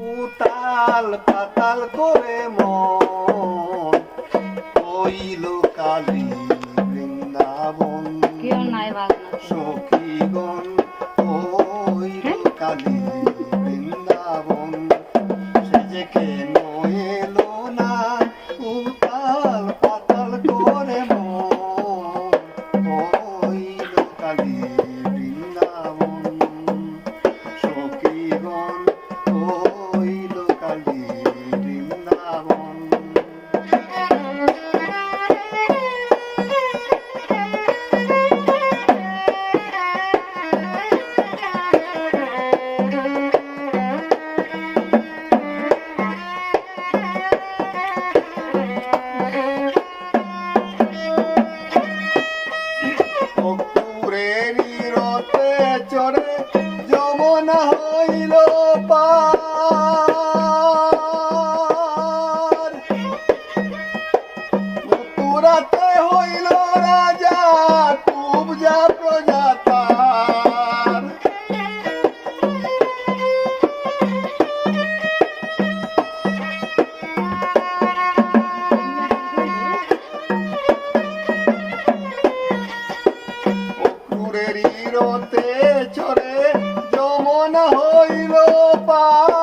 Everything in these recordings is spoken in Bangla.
উতাল পাতাল করে মন কইল কালী বৃন্দাবন। সখীগণ কইল কালী Opa!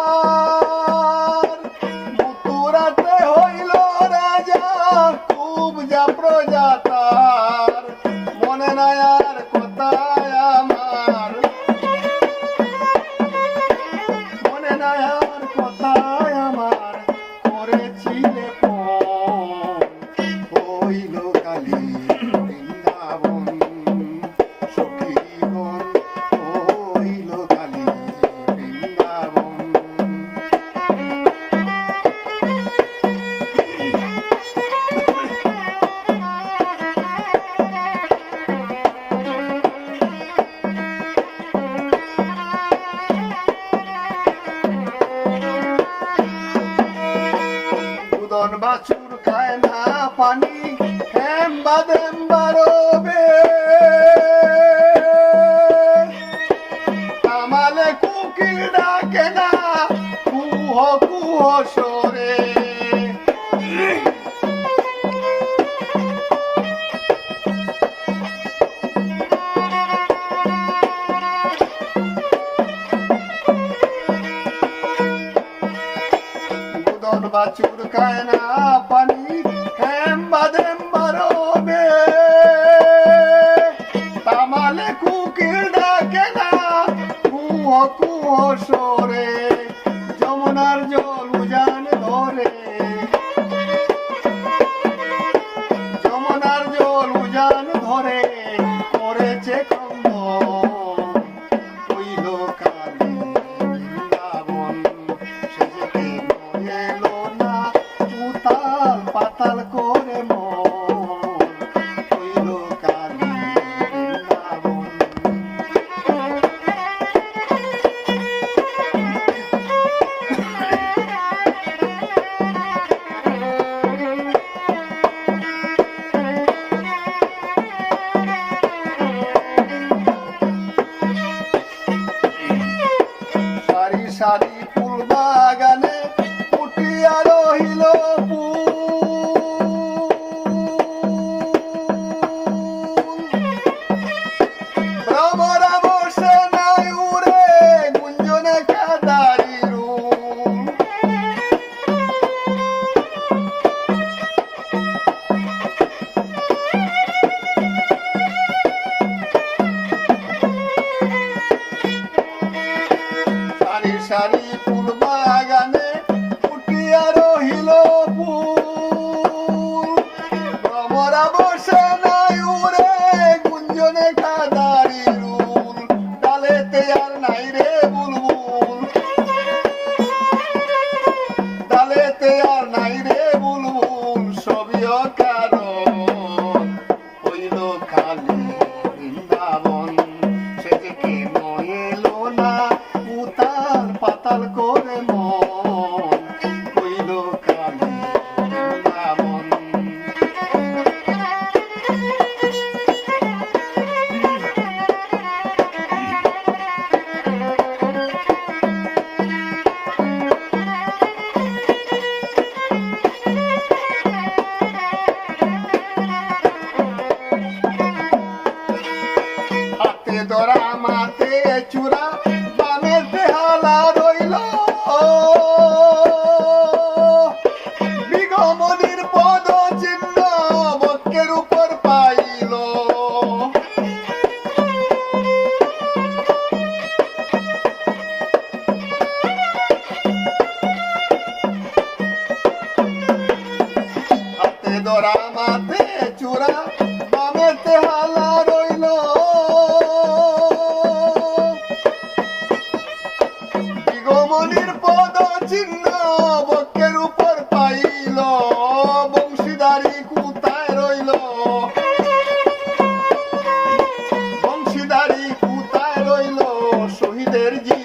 পানি হেম্বা দেম্বা রবে কামালে খায় না পানি হ্যাঁ ದಾದೆಂ ಬರೋಬೆ ತಮಲೆ ಕುಕಿಡಾಕೆನ কুহ কুহ সরে যমুনার জল উজান ধরে। the got. চূড়া প্রাণের বেহালা রইল। বিগমনে রমণীর পদ চিহ্ন বক্ষের উপর পাইল বংশীদারি কোথায় রইল। বংশীদারি কোথায় রইল শহীদের জি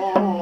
home.